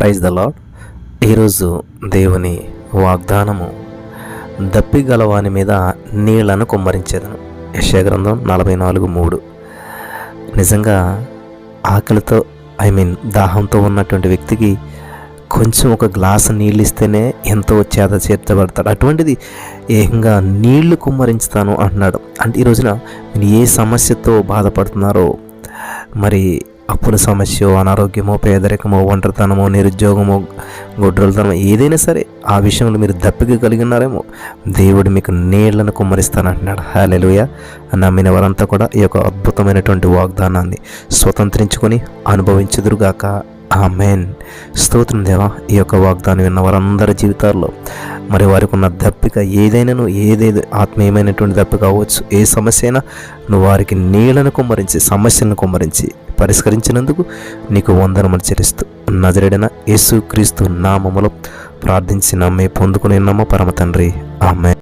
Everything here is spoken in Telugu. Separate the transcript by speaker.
Speaker 1: ప్రైజ్ ద లాడ్ ఈరోజు దేవుని వాగ్దానము దప్పిగలవాని మీద నీళ్ళను కుమ్మరించేదను. యశాగ్రంథం నలభై నాలుగు మూడు. నిజంగా ఆకలితో ఐ మీన్ దాహంతో ఉన్నటువంటి వ్యక్తికి కొంచెం ఒక గ్లాసు నీళ్ళు ఇస్తేనే ఎంతో చేత చేర్చబడతాడు. అటువంటిది ఏకంగా నీళ్ళు కుమ్మరించుతాను అంటున్నాడు. అంటే ఈ రోజున మీరు ఏ సమస్యతో బాధపడుతున్నారో మరి అప్పుల సమస్య అనారోగ్యమో పేదరికమో ఒంటరితనమో నిరుద్యోగమో గొడ్రలతనమో ఏదైనా సరే ఆ విషయంలో మీరు దప్పిక కలిగి ఉన్నారేమో దేవుడు మీకు నీళ్ళను కుమ్మరిస్తానంటున్నాడు. హాలెలుయ నమ్మిన వారంతా కూడా ఈ యొక్క అద్భుతమైనటువంటి వాగ్దానాన్ని స్వతంత్రించుకొని అనుభవించుదురుగాక. ఆమెన్. స్తోత్రం దేవా ఈ యొక్క వాగ్దానం విన్న వారందరి జీవితాల్లో మరి వారికి ఉన్న దప్పిక ఏదైనాను ఏదేది ఆత్మీయమైనటువంటి దప్పిక అవ్వచ్చు ఏ సమస్య అయినా నువ్వు వారికి నీళ్ళను కుమ్మరించి సమస్యలను కుమ్మరించి పరిష్కరించినందుకు నీకు వందనములు చెల్లిస్తూ నజరేడన యేసు క్రీస్తు నామములో ప్రార్థించి నమ్మే పొందుకుని నమ్మ పరమ తండ్రి. ఆమె